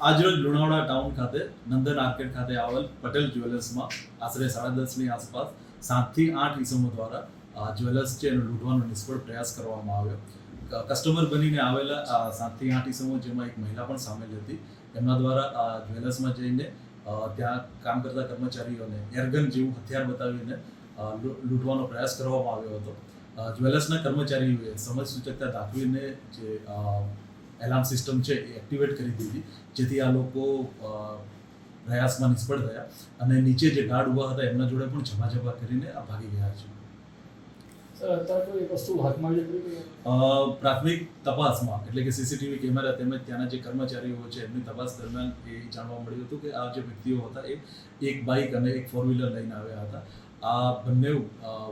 આજરોજ લુણાવાડા ટાઉન ખાતે નંદન આર્કેડ ખાતે આવેલ પટેલ જ્વેલર્સમાં આશરે સાડા દસની આસપાસ સાતથી આઠ ઈસમો દ્વારા જ્વેલર્સ છે એનો લૂંટવાનો નિષ્ફળ પ્રયાસ કરવામાં આવ્યો. કસ્ટમર બનીને આવેલા સાતથી આઠ ઈસમો જેમાં એક મહિલા પણ સામેલ હતી. એમના દ્વારા જ્વેલર્સમાં જઈને ત્યાં કામ કરતા કર્મચારીઓને એરગન જેવું હથિયાર બતાવીને લૂંટવાનો પ્રયાસ કરવામાં આવ્યો હતો. જ્વેલર્સના કર્મચારીઓએ સમજ સૂચકતા દાખવીને જે એલાર્મ સિસ્ટમ છે એ એક્ટિવેટ કરી દીધી, જેથી આ લોકો પ્રયાસમાં નિષ્ફળ થયા અને નીચે જે ગાર્ડ ઊભા હતા, એમના જોડે પણ ઝપાઝપા કરીને આ ભાગી ગયા છે સર અત્યારે કોઈ વસ્તુ હાથમાં આવી પડી અ, પ્રાથમિક તપાસમાં એટલે કે સીસીટીવી કેમેરા તેમજ ત્યાંના જે કર્મચારીઓ છે એમની તપાસ દરમિયાન એ જાણવા મળ્યું હતું કે આ જે વ્યક્તિઓ હતા એ એક બાઇક અને એક ફોર વ્હીલર લઈને આવ્યા હતા. આ બંને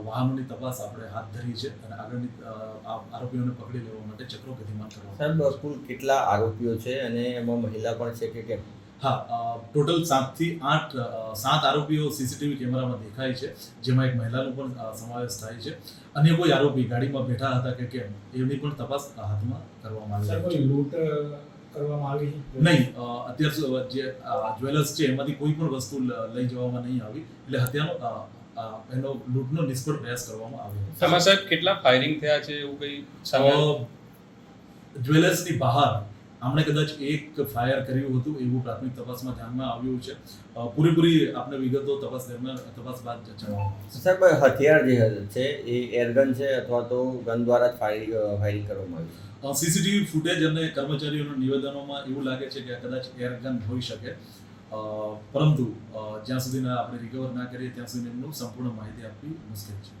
વાહનોની તપાસ આપણે હાથ ધરી છે અને આગળની આ આરોપીઓને પકડી લેવા માટે ચક્રો ગતિમાન કરવા સાહેબ કુલ કેટલા આરોપીઓ છે અને એમાં મહિલા પણ છે કે કેમ? હા ટોટલ સાતથી આઠ સાત આરોપીઓ સીસીટીવી કેમેરામાં દેખાય છે જેમાં એક મહિલાનો પણ સમાવેશ થાય છે. અન્ય કોઈ આરોપી ગાડીમાં બેઠા હતા કે કેમ એની પણ તપાસ હાથમાં કરવામાં આવી છે. લૂંટ કરવામાં આવી નહીં અત્યાર સુધી જે જ્વેલર્સ છે એમાંથી કોઈ પણ વસ્તુ લઈ જવામાં નહીં આવી એટલે હત્યાનો એનો લૂંટનો નિષ્ફળ પ્રયાસ કરવામાં આવ્યો. સાહેબ કેટલા ફાયરિંગ થયા છે એવું કંઈ જ્વેલર્સની બહાર આમણે કદાચ એક ફાયર કર્યું હતું એવું પ્રાથમિક તપાસમાં ધ્યાનમાં આવ્યું છે. પૂરેપૂરી આપણે વિગતો તપાસ દરમિયાન તપાસ બાદ સાહેબ હથિયાર જે છે એ એરગન છે અથવા તો ગન દ્વારા જ ફાયરિંગ ફાયરિંગ કરવામાં આવ્યું સીસીટીવી ફૂટેજ અને કર્મચારીઓના નિવેદનોમાં એવું લાગે છે કે કદાચ એરગન હોઈ શકે. પરંતુ જ્યાં સુધી આપણે રિકવર ના કરીએ ત્યાં સુધી એમનું સંપૂર્ણ માહિતી આપવી મુશ્કેલ છે.